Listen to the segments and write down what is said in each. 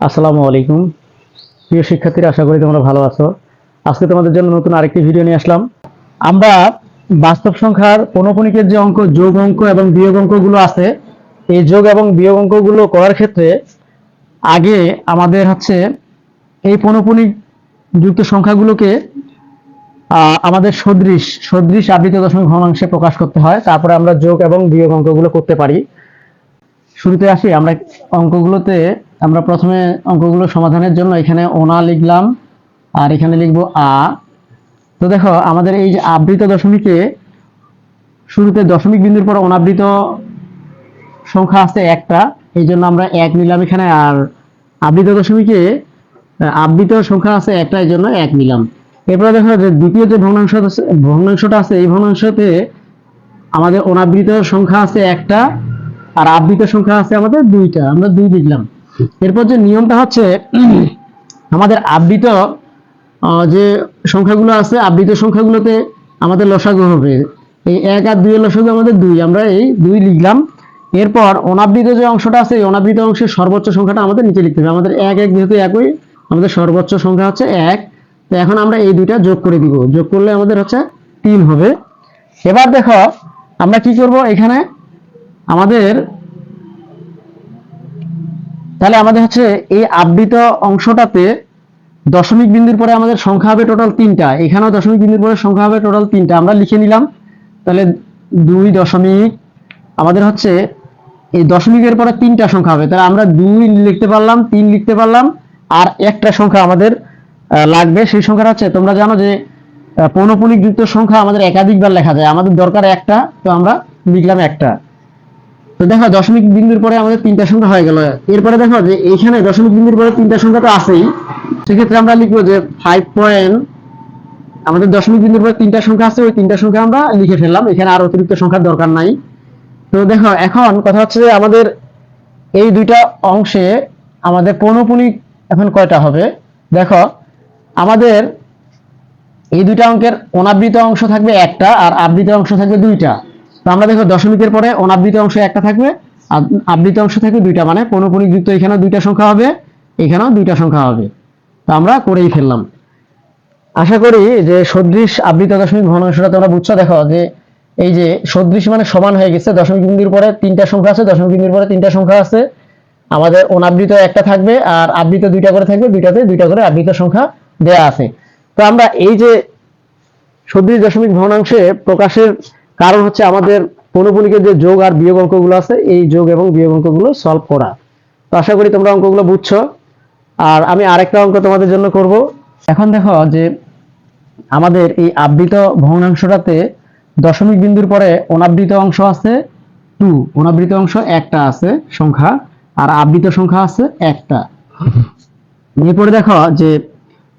আসসালামু আলাইকুম। প্রিয় শিক্ষার্থীরা, আশা করি তোমরা ভালো আছো। আজকে তোমাদের জন্য নতুন আরেকটি ভিডিও নিয়ে আসলাম। আমরা বাস্তব সংখ্যার পৌনপুনিকের যে অঙ্ক, যোগ অঙ্ক এবং বিয়োগ অঙ্কগুলো আছে, এই যোগ এবং বিয়োগ অঙ্কগুলো করার ক্ষেত্রে আগে আমাদের হচ্ছে এই পৌনপুনিক যুক্ত সংখ্যাগুলোকে আমাদের সদৃশ সদৃশ আবৃত দশমিক ভগ্নাংশে প্রকাশ করতে হয়। তারপরে আমরা যোগ এবং বিয়োগ অঙ্কগুলো করতে পারি। শুরুতে আসি, আমরা অঙ্কগুলোতে আমরা প্রথমে অঙ্কগুলো সমাধানের জন্য এখানে ওনা লিখলাম, আর এখানে লিখব আ। তো দেখো, আমাদের এই যে আবৃত দশমিকে শুরুতে দশমিক বিন্দুর পর অনাবৃত সংখ্যা আছে একটা, এই জন্য আমরা এক নিলাম এখানে, আর আবৃত দশমিকে আবৃত সংখ্যা আছে একটা, এই জন্য এক নিলাম। এরপরে দেখো যে দ্বিতীয় যে ভগ্নাংশ ভগ্নাংশটা আছে, এই ভগ্নাংশতে আমাদের অনাবৃত সংখ্যা আছে একটা, আর আবৃত সংখ্যা আছে আমাদের দুইটা, আমরা দুই লিখলাম। এরপর যে নিয়মটা হচ্ছে, আমাদের আবৃত যে সংখ্যাগুলো আছে, আবৃত সংখ্যাগুলোতে আমাদের লসাগু হবে। এই এক আর দুইয়ের লসাগু আমাদের দুই, আমরা এই দুই লিখলাম। এরপর অনাবৃত যে অংশটা আছে, এই অনাবৃত অংশের সর্বোচ্চ সংখ্যাটা আমাদের নিচে লিখতে হবে। আমাদের এক এক যেহেতু একই, আমাদের সর্বোচ্চ সংখ্যা হচ্ছে এক। তো এখন আমরা এই দুইটা যোগ করে দিব। যোগ করলে আমাদের হচ্ছে তিন হবে। এবার দেখো, আমরা কি করব এখানে? আমাদের তাহলে আমাদের হচ্ছে এই আবৃত অংশটাতে দশমিক বিন্দুর পরে আমাদের সংখ্যা হবে টোটাল তিনটা। এখানেও দশমিক বিন্দুর পরে সংখ্যা হবে টোটাল তিনটা। আমরা লিখে নিলাম। তাহলে দুই দশমিক, আমাদের হচ্ছে এই দশমিকের পরে তিনটা সংখ্যা হবে। তাহলে আমরা দুই লিখতে পারলাম, তিন লিখতে পারলাম, আর একটা সংখ্যা আমাদের লাগবে। সেই সংখ্যাটা হচ্ছে, তোমরা জানো যে পৌনপুনিক যুক্ত সংখ্যা আমাদের একাধিকবার লেখা যায়। আমাদের দরকার একটা, তো আমরা লিখলাম একটা। তো দেখো দশমিক বিন্দুর পরে আমাদের তিনটা সংখ্যা হয়ে গেল। এরপরে দেখো যে এইখানে দশমিক বিন্দুর পরে তিনটা সংখ্যা তো আছেই। সেক্ষেত্রে আমরা লিখব যে ফাইভ পয়েন্ট আমাদের দশমিক বিন্দুর পরে তিনটা সংখ্যা আছে, ওই তিনটা সংখ্যা আমরা লিখে ফেললাম। এখানে আর অতিরিক্ত সংখ্যার দরকার নাই। তো দেখো এখন কথা হচ্ছে যে আমাদের এই দুইটা অংশে আমাদের পৌনপুনিক এখন কয়টা হবে? দেখো, আমাদের এই দুইটা অঙ্কের অনাবৃত অংশ থাকবে একটা আর আবৃত অংশ থাকবে দুইটা। আমরা দেখো দশমিকের পরে অনাবৃত অংশ একটা থাকবে আবৃত অংশ থাকবে দুইটা মানে পৌনপুনিক যুক্ত এখানেও দুইটা সংখ্যা হবে, এখানেও দুইটা সংখ্যা হবে। তো আমরা করেই ফেললাম। আশা করি যে সদৃশ আবৃত দশমিক ভগ্নাংশটা তোমরা বুঝছ, দেখো যে এই যে সদৃশ মানে সমান হয়ে গেছে, দশমিক বিন্দুর পরে তিনটা সংখ্যা আছে, দশমিক বিন্দুর পরে তিনটা সংখ্যা আছে। আমাদের অনাবৃত একটা থাকবে, আর আবৃত দুইটা করে থাকবে, দুইটাতে দুইটা করে আবৃত সংখ্যা দেয়া আছে। তো আমরা এই যে সদৃশ দশমিক ভগ্নাংশে প্রকাশের কারণ হচ্ছে আমাদের পৌনপুনিকের যে যোগ আর বিয়োগ অঙ্কগুলো আছে, এই যোগ এবং বিয়োগ অঙ্কগুলো সলভ করা। তো আশা করি তোমরা অঙ্কগুলো বুঝছ। আর আমি আরেকটা অঙ্ক তোমাদের জন্য করব। এখন দেখো যে আমাদের এই আবৃত ভগ্নাংশটাতে দশমিক বিন্দুর পরে অনাবৃত অংশ আছে টু অনাবৃত অংশ একটা আছে সংখ্যা, আর আবৃত সংখ্যা আছে একটা। এরপরে দেখো যে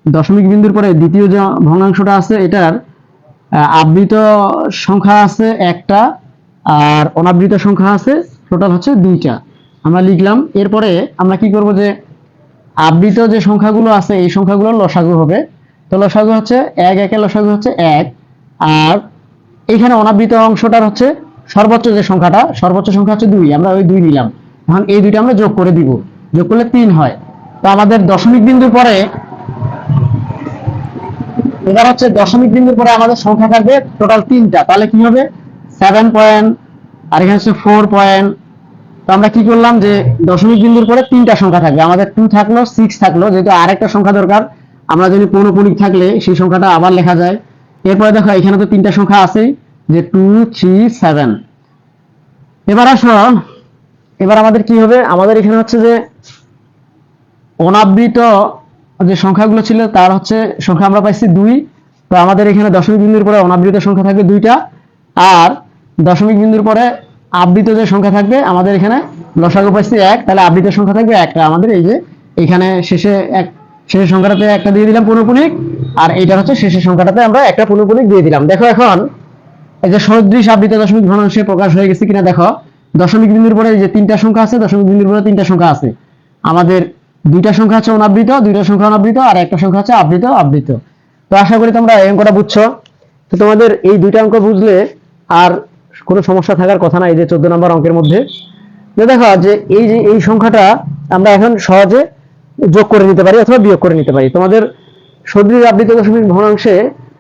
দশমিক বিন্দুর পরে দ্বিতীয় যে ভগ্নাংশটা আছে, এটার আবৃত সংখ্যা আছে একটা, আর অনাবৃত সংখ্যা আছে টোটাল হচ্ছে দুইটা। আমরা লিখলাম, এরপরে আমরা কি করব যে আবৃত যে সংখ্যাগুলো আছে, এই সংখ্যাগুলো লসাগু হবে। তো লসাগু হচ্ছে এক, একের লসাগু হচ্ছে এক, আর এখানে অনাবৃত অংশটার হচ্ছে সর্বোচ্চ যে সংখ্যাটা, সর্বোচ্চ সংখ্যা হচ্ছে দুই, আমরা ওই দুই নিলাম। এখন এই দুইটা আমরা যোগ করে দিব, যোগ করলে তিন হয়। তো আমাদের দশমিক বিন্দুর পরে এবার হচ্ছে দশমিক বিন্দুর পরে আমাদের সংখ্যা থাকবে টোটাল তিনটা। তাহলে কি হবে? সেভেন পয়েন্ট আর এখানে হচ্ছে ফোর পয়েন্ট তো আমরা কি করলাম যে দশমিক বিন্দুর পরে তিনটা সংখ্যা থাকবে। আমাদের টু থাকল সিক্স থাকল, যেহেতু আরেকটা সংখ্যা দরকার, আমরা যদি পৌনপুনিক থাকলে সেই সংখ্যাটা আবার লেখা যায়। এরপরে দেখো, এখানে তো তিনটা সংখ্যা আছেই যে টু থ্রি সেভেন এবার আসো, এবার আমাদের কি হবে? আমাদের এখানে হচ্ছে যে অনাবৃত যে সংখ্যাগুলো ছিল, তার হচ্ছে সংখ্যা আমরা পাইছি দুই। তো আমাদের এখানে দশমিক বিন্দুর পরে অনাবৃত সংখ্যা থাকবে দুইটা। আর দশমিক বিন্দুর পরে আবৃত যে সংখ্যা থাকবে, আমাদের এখানে লসাগু পাইছি এক, তাহলে আবৃত সংখ্যা থাকবে একটা আমাদের এই যে এখানে শেষে এক, শেষের সংখ্যাটাতে একটা দিয়ে দিলাম পূর্ণপুনিক আর এইটা হচ্ছে শেষের সংখ্যাটাতে আমরা একটা পূর্ণপুনিক দিয়ে দিলাম। দেখো এখন, এই যে সদৃশ আবৃত দশমিক ভগ্নাংশে প্রকাশ হয়ে গেছে কিনা দেখো। দশমিক বিন্দুর পরে যে তিনটা সংখ্যা আছে, দশমিক বিন্দুর পরে তিনটা সংখ্যা আছে। আমাদের দুইটা সংখ্যা হচ্ছে অনাবৃত, দুইটা সংখ্যা অনাবৃত, আর একটা সংখ্যা হচ্ছে আবৃত আবৃত। তো আশা করি তোমরা এই অঙ্কটা বুঝছ। তো তোমাদের এই দুইটা অঙ্ক বুঝলে আর কোনো সমস্যা থাকার কথা না এই যে চোদ্দ নম্বর অঙ্কের মধ্যে। দেখো যে এই যে এই সংখ্যাটা আমরা এখন সহজে যোগ করে নিতে পারি অথবা বিয়োগ করে নিতে পারি। তোমাদের সদৃশ আবৃত দশমিক ভগ্নাংশে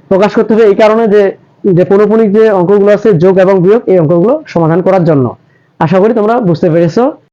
প্রকাশ করতে হবে এই কারণে যে যে পৌনপুনিক যে অঙ্কগুলো আছে যোগ এবং বিয়োগ, এই অঙ্কগুলো সমাধান করার জন্য। আশা করি তোমরা বুঝতে পেরেছ।